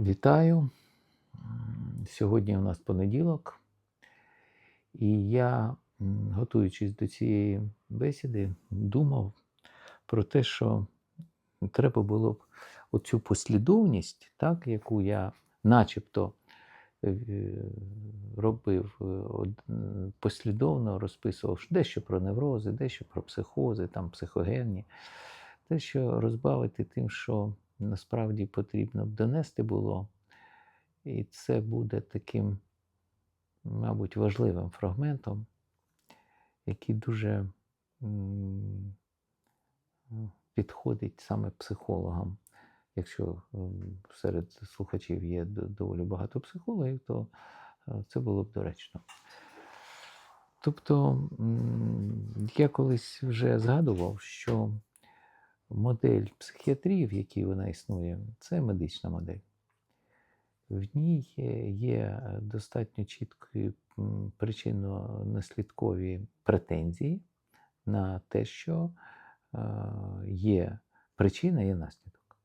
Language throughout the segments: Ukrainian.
Вітаю. Сьогодні у нас понеділок, і я, готуючись до цієї бесіди, думав про те, що треба було б оцю послідовність, так, яку я начебто е, робив е, послідовно розписував дещо про неврози, дещо про психози, там психогенні, дещо розбавити тим, що насправді потрібно б донести було. І це буде таким, мабуть, важливим фрагментом, який дуже підходить саме психологам. Якщо серед слухачів є доволі багато психологів, то е, це було б доречно. Тобто я колись вже згадував, що модель психіатрії, в якій вона існує, це медична модель. В ній є- є достатньо чіткі причинно-наслідкові претензії на те, що е, є причина, є наслідок.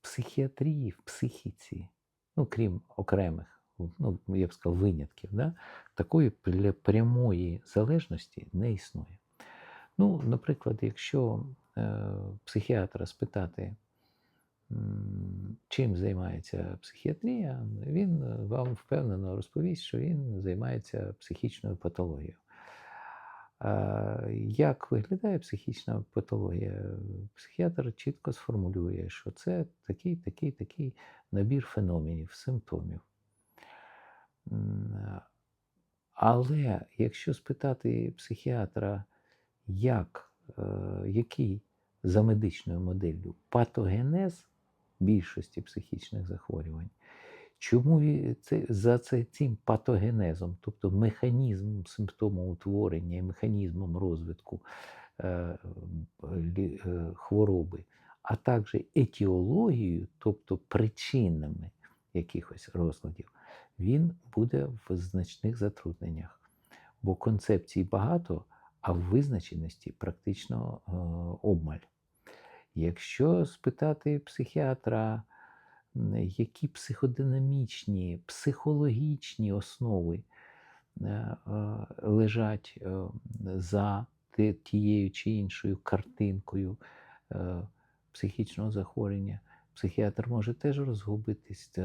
В психіатрії, в психіці, ну, крім окремих, ну, я б сказав, винятків, да, такої прямої залежності не існує. Ну, наприклад, якщо е, психіатра спитати, чим займається психіатрія, він е, вам впевнено розповість, що він займається психічною патологією. Як виглядає психічна патологія? Психіатр чітко сформулює, що це такий, такий, такий набір феноменів, симптомів. Але якщо спитати психіатра, як, який за медичною моделлю патогенез більшості психічних захворювань, чому це, за це, цим патогенезом, тобто механізмом симптомоутворення і механізмом розвитку е, е, хвороби, а також етіологією, тобто причинами якихось розладів, він буде в значних затрудненнях. Бо концепцій багато, а визначеності практично е, обмаль. Якщо спитати психіатра, які психодинамічні, психологічні основи е, е, лежать за тією чи іншою картинкою психічного захворювання, психіатр може теж розгубитись,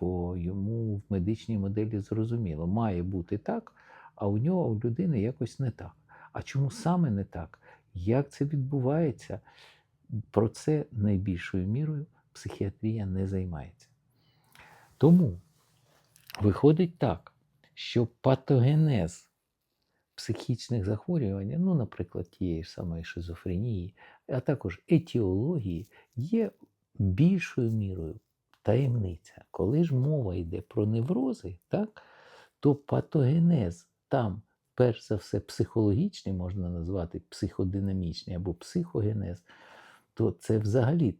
бо йому в медичній моделі зрозуміло, має бути так, а у нього у людини якось не так. А чому саме не так? Як це відбувається? Про це найбільшою мірою психіатрія не займається. Тому виходить так, що патогенез психічних захворювань, ну, наприклад, тієї ж самої шизофренії, а також етіології, є більшою мірою таємниця. Коли ж мова йде про неврози, так, то патогенез там, перш за все, психологічний, можна назвати психодинамічний або психогенез, то це взагалі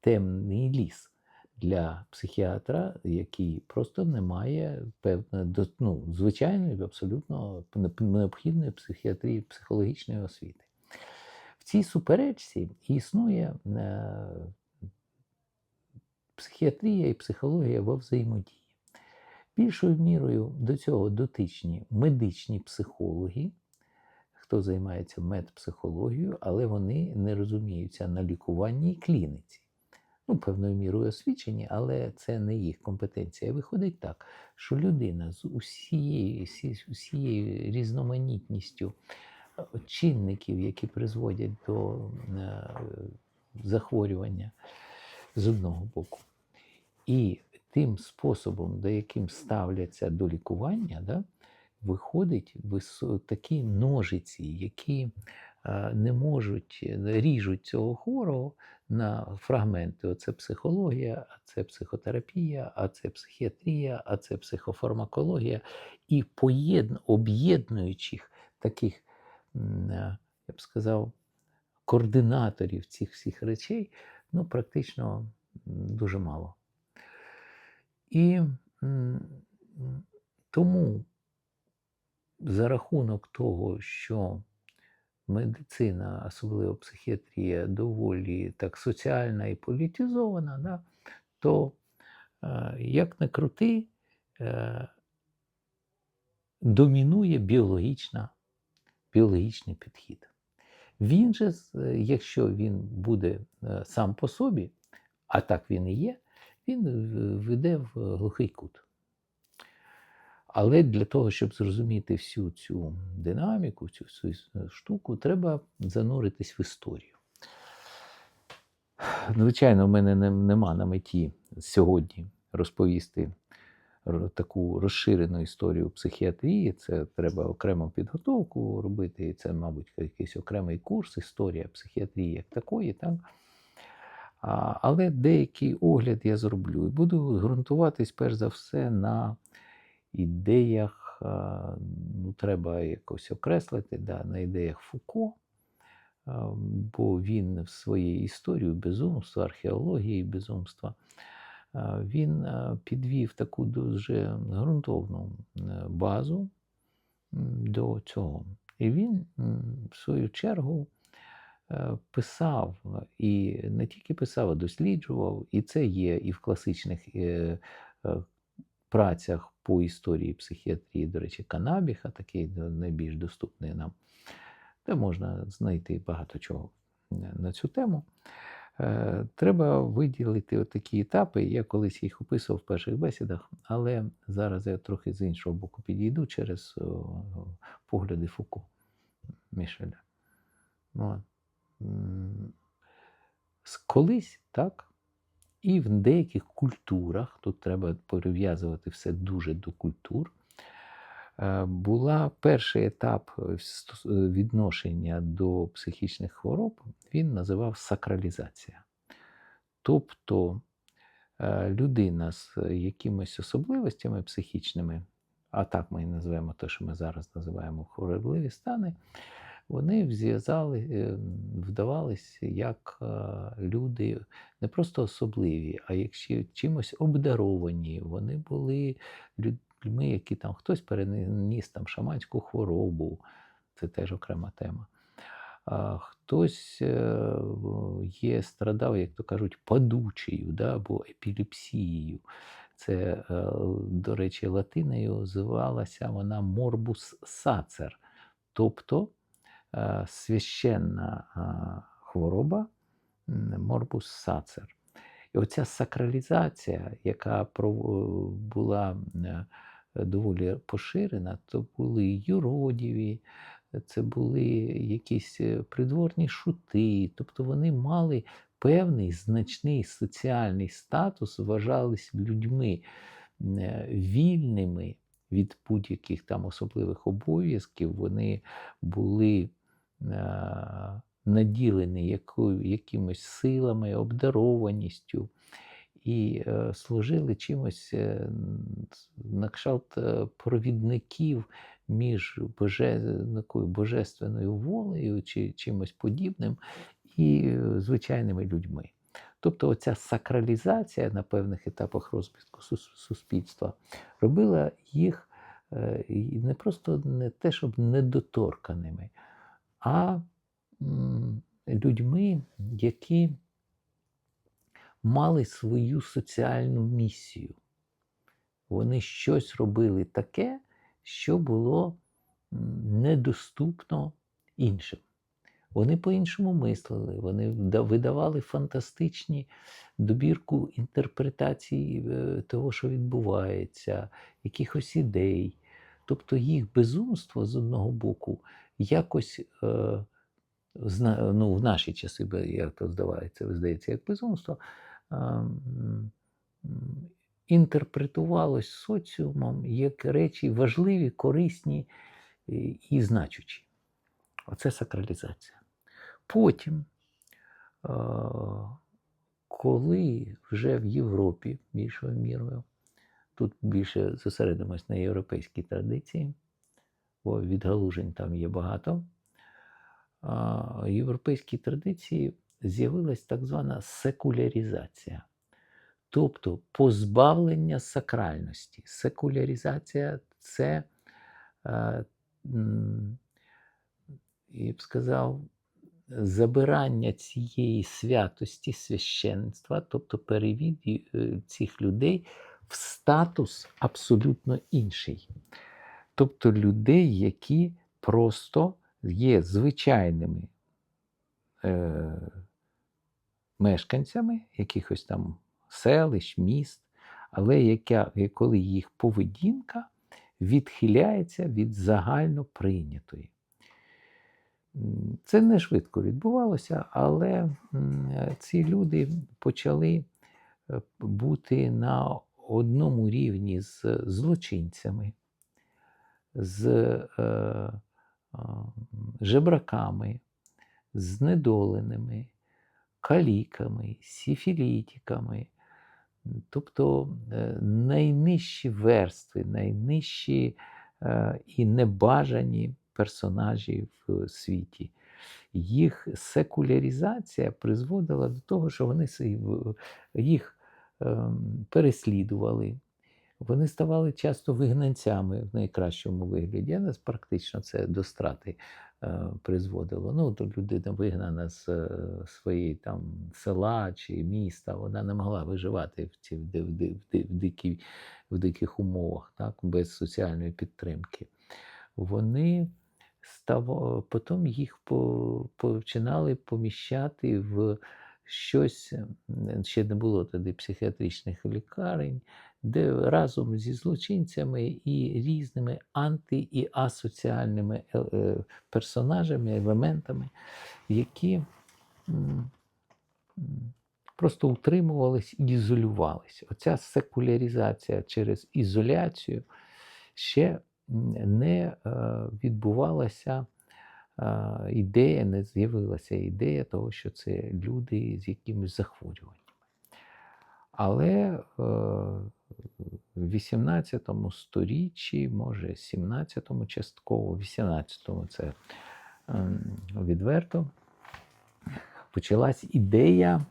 темний ліс для психіатра, який просто не має певної ну, звичайної, абсолютно необхідної психіатрії, психологічної освіти. В цій суперечці існує е, психіатрія і психологія во взаємодії. Більшою мірою до цього дотичні медичні психологи, хто займається медпсихологією, але вони не розуміються на лікуванні і клініці. Ну, певною мірою освічені, але це не їх компетенція. Виходить так, що людина з усією, усією різноманітністю е, чинників, які призводять до е, захворювання з одного боку, і тим способом, до яким ставляться до лікування, да, виходить такі ножиці, які е, не можуть, ріжуть цього хворого на фрагменти. Оце психологія, а це психотерапія, а це психіатрія, а це психофармакологія. І об'єднуючих таких, е, я б сказав, координаторів цих всіх речей, ну, практично дуже мало. І тому за рахунок того, що медицина, особливо психіатрія, доволі так соціальна і політизована, да, то е, як не крути, е, домінує біологічна, біологічний підхід. Він же, якщо він буде е, сам по собі, а так він і є, він е, веде в глухий кут. Але для того, щоб зрозуміти всю цю динаміку, цю всю е, штуку, треба зануритись в історію. Звичайно, в мене нема на меті сьогодні розповісти таку розширену історію психіатрії. Це треба окрему підготовку робити. Це, мабуть, якийсь окремий курс, історія психіатрії як такої. Так? Але деякий огляд я зроблю і буду ґрунтуватись перш за все на ідеях, ну, треба якось окреслити, да, на ідеях Фуко, бо він в своїй історії безумства, археології безумства, він підвів таку дуже ґрунтовну е, базу до цього. І він, в свою чергу, писав і не тільки писав, а досліджував, і це є і в класичних е, е, працях по історії психіатрії, до речі, Канабіха, такий ну, найбільш доступний нам, де можна знайти багато чого е, на цю тему. Е, Треба виділити такі етапи. Я колись їх описував в перших бесідах, але зараз я трохи з іншого боку підійду через погляди Фуко Мішеля. От. Колись так, і в деяких культурах, тут треба перев'язувати все дуже до культур, е, була перший етап е, е, відношення до психічних хвороб, він називав сакралізація. Тобто людина з якимись особливостями психічними, а так ми і називаємо те, що ми зараз називаємо хворобливі стани, вони зв'язали, е, вдавались як люди не просто особливі, а як ще чимось обдаровані. Вони були людьми, які там хтось переніс там шаманську хворобу, це теж окрема тема. А хтось е, є, страдав, як то кажуть, падучею да, або епілепсією. Це, е, до речі, латиною звалася вона морбус сацер, тобто священна е, хвороба морбус сацер. І оця сакралізація, яка була е, доволі поширена, то були юродіві, це були якісь е, придворні шути, тобто вони мали певний значний соціальний статус, вважались людьми е, вільними від будь-яких там особливих обов'язків, вони були е, наділені якою, якимось силами, обдарованістю і е, служили чимось е, на кшталт е, провідників між боже, божественною волею чи чимось подібним і е, звичайними людьми. Тобто оця сакралізація на певних етапах розвитку суспільства робила їх е, не просто не те, щоб недоторканими, а людьми, які мали свою соціальну місію. Вони щось робили таке, що було недоступно іншим. Вони по-іншому мислили, вони видавали фантастичні добірку інтерпретацій е, того, що відбувається, якихось ідей. Тобто їх безумство з одного боку якось е, ну, в наші часи, як то здавається, здається, як безумство, інтерпретувалось соціумом як речі важливі, корисні і, і значущі. Оце сакралізація. Потім, коли вже в Європі більшою мірою, тут більше зосередимось на європейській традиції, бо відгалужень там є багато. Європейській традиції з'явилась так звана секуляризація, тобто позбавлення сакральності. Секуляризація це, я б сказав, забирання цієї святості священства, тобто перевід е, цих людей в статус абсолютно інший. Тобто людей, які просто є звичайними е, мешканцями якихось там селищ, міст, але яка, коли їх поведінка відхиляється від загально прийнятої. Це не швидко відбувалося, але ці люди почали е, бути на одному рівні з злочинцями, з е, е, жебраками, знедоленими, каліками, сіфілітиками. Тобто найнижчі верстви, найнижчі е, і небажані персонажі в світі. Їх секуляризація призводила до того, що вони їх ем, переслідували. Вони ставали часто вигнанцями в найкращому вигляді. А нас практично це до страти е, призводило. Ну, то людина вигнана з е, своєї там села чи міста, вона не могла виживати в, ці, в, в, в, в, дикій, в диких умовах, так, без соціальної підтримки. Вони став, потім їх по, починали поміщати в щось, ще не було тоді психіатричних лікарень, де разом зі злочинцями і різними анти- і асоціальними е, е, персонажами, елементами, які просто утримувались і ізолювались. Оця секуляризація через ізоляцію ще не е, відбувалася ідея, не з'явилася ідея того, що це люди з якимись захворюваннями. Але 18 сторіччі, може, 17-му частково, в 18-му це ем, відверто, почалась ідея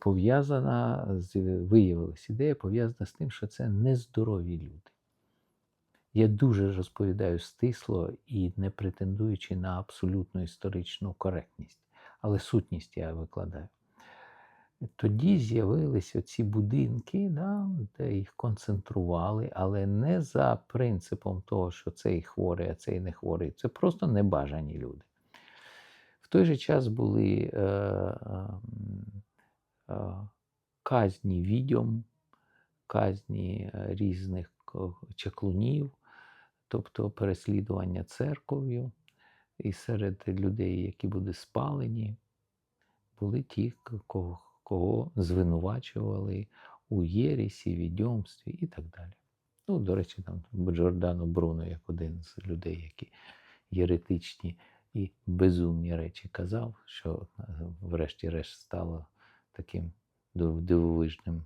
пов'язана з виявилась ідея пов'язана з тим, що це нездорові люди. Я дуже розповідаю стисло і не претендуючи на абсолютну історичну коректність, але сутність я викладаю. Тоді з'явилися оці будинки, да, де їх концентрували, але не за принципом того, що цей хворий, а цей не хворий. Це просто небажані люди. В той же час були е, е, е, казні відьом, казні е, різних чаклунів, тобто переслідування церков'ю. І серед людей, які були спалені, були ті, кого, кого звинувачували у єресі, відьомстві і так далі. Ну, до речі, там Джордано Бруно, як один з людей, які єретичні і безумні речі казав, що е, врешті-решт стало таким дивовижним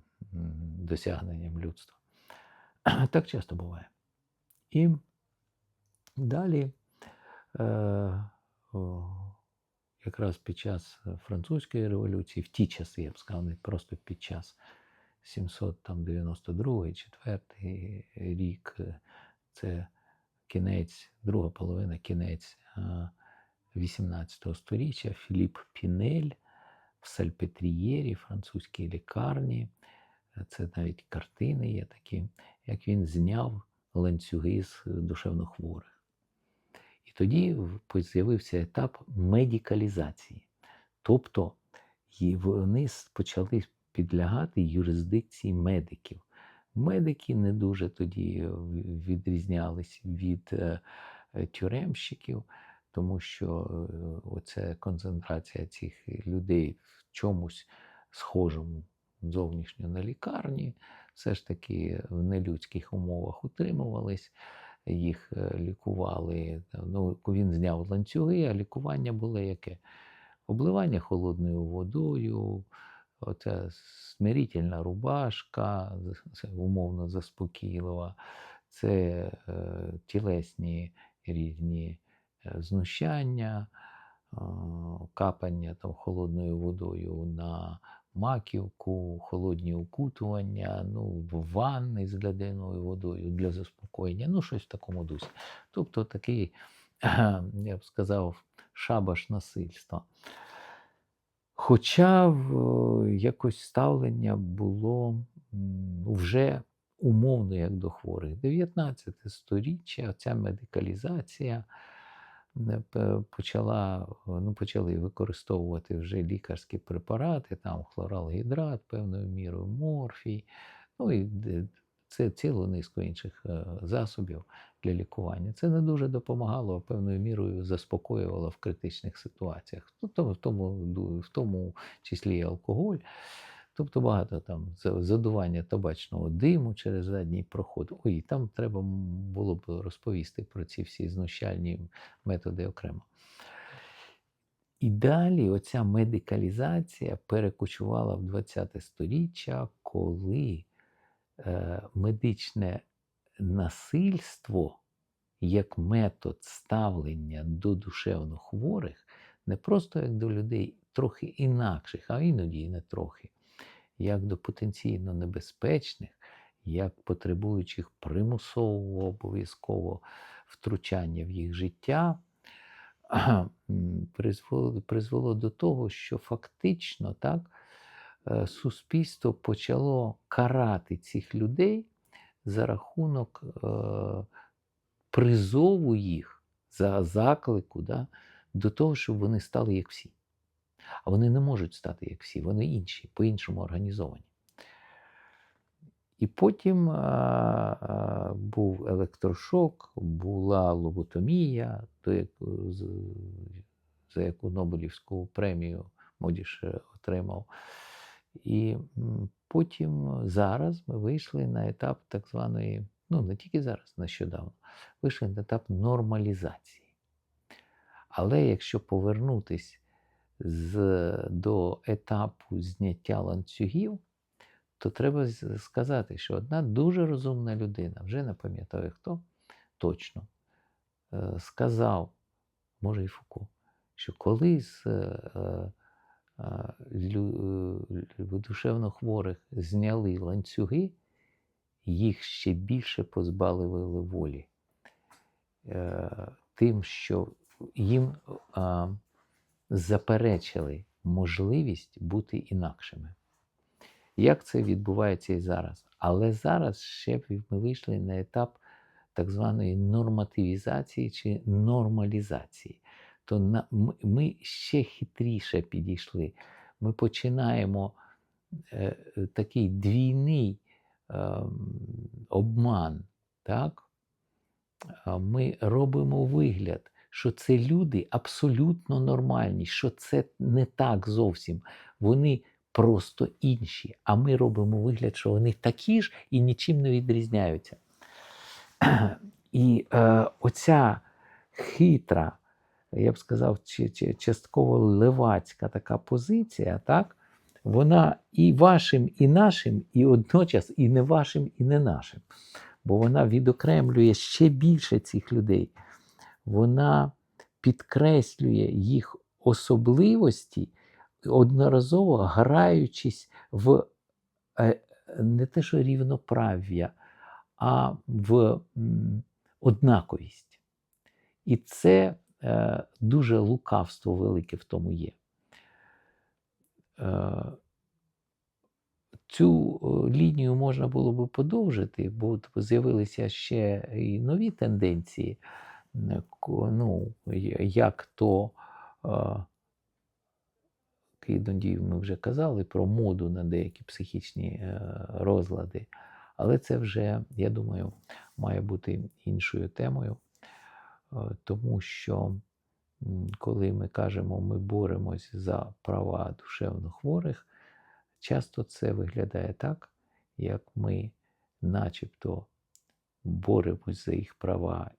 досягненням людства. Так часто буває. І далі, е, якраз під час французької революції, в ті часи, я б сказав, не просто під час 792 четвертий рік, е, це кінець, друга половина, кінець е, 18 століття, Філіп Пінель в Сальпетрієрі, французькій лікарні. Е, Це навіть картини є такі, як він зняв ланцюги з душевнохворих. І тоді з'явився етап медикалізації. Тобто вони почали підлягати юрисдикції медиків. Медики не дуже тоді е, відрізнялись від е, е, тюремщиків, тому що е, оця концентрація цих людей в чомусь схожому зовнішньо на лікарні, все ж таки в нелюдських умовах утримувались, їх е, лікували. Ну, він зняв ланцюги, а лікування було яке? Обливання холодною водою, оця смирительна рубашка, умовно заспокійлива, це е, тілесні різні е, знущання, капання там, холодною водою на маківку, холодні укутування, ну, ванни з лядяною водою для заспокоєння, ну щось в такому дусі. Тобто такий, я б сказав, шабаш насильства. Хоча в, якось ставлення було вже умовно як до хворих. 19 сторіччя, ця медикалізація почала, ну, почали використовувати вже лікарські препарати, там хлоралгідрат, певною мірою, морфій, ну і це цілу низку інших е, засобів для лікування. Це не дуже допомагало, а певною мірою заспокоювало в критичних ситуаціях. Ну, в тому, в тому числі і алкоголь. Тобто багато там задування табачного диму через задній проход. Ой, там треба було б розповісти про ці всі знущальні методи окремо. І далі оця медикалізація перекочувала в 20 сторіччя, коли е, медичне насильство як метод ставлення до душевно хворих не просто як до людей трохи інакших, а іноді і не трохи, як до потенційно небезпечних, як потребуючих примусового обов'язкового втручання в їх життя, призвело, до того, що фактично так, е, суспільство почало карати цих людей за рахунок е, призову їх, за заклику да, до того, щоб вони стали як всі. А вони не можуть стати як всі, вони інші, по-іншому організовані. І потім а, а, був електрошок, була лоботомія, то як, з- за яку Нобелівську премію Модіш отримав. І потім зараз ми вийшли на етап так званої, ну не тільки зараз, нещодавно, вийшли на етап нормалізації. Але якщо повернутись з, до етапу зняття ланцюгів, то треба сказати, що одна дуже розумна людина, вже не пам'ятаю хто точно, е, сказав, може і Фуко, що коли з е, е, душевно хворих зняли ланцюги, їх ще більше позбавили волі. Тим, що їм заперечили можливість бути інакшими. Як це відбувається і зараз? Але зараз ще ми вийшли на етап так званої нормативізації чи нормалізації. То на, ми, ще хитріше підійшли. Ми починаємо е, такий двійний е, обман. Так? Ми робимо вигляд, що це люди абсолютно нормальні, що це не так зовсім. Вони просто інші. А ми робимо вигляд, що вони такі ж і нічим не відрізняються. І е, оця хитра, я б сказав, чи- чи- частково левацька така позиція, так, вона і вашим, і нашим, і одночас і не вашим, і не нашим. Бо вона відокремлює ще більше цих людей. Вона підкреслює їх особливості, одноразово граючись в е, не те, що рівноправ'я, а в однаковість. І це е, дуже лукавство велике в тому є. Е, Цю лінію можна було би подовжити, бо з'явилися ще і нові тенденції, ну, як то Кейдондів ми вже казали про моду на деякі психічні е, розлади. Але це вже, я думаю, має бути іншою темою, е, тому що коли ми кажемо, ми боремось за права душевно хворих, часто це виглядає так, як ми, начебто, боремось за їх права,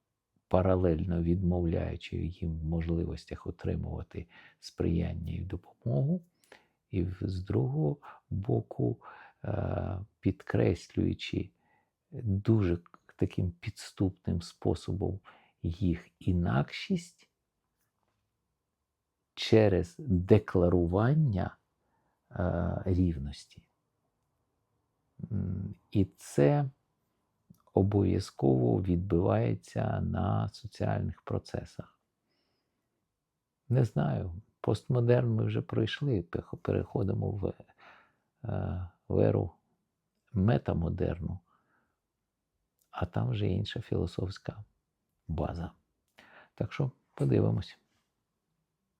паралельно відмовляючи їм в можливостях отримувати сприяння і допомогу, і з другого боку, е, підкреслюючи дуже таким підступним способом їх інакшість через декларування е, рівності. І це обов'язково відбивається на соціальних процесах. Не знаю. Постмодерн ми вже пройшли, переходимо в, е, в еру метамодерну, а там вже інша філософська база. Так що подивимось.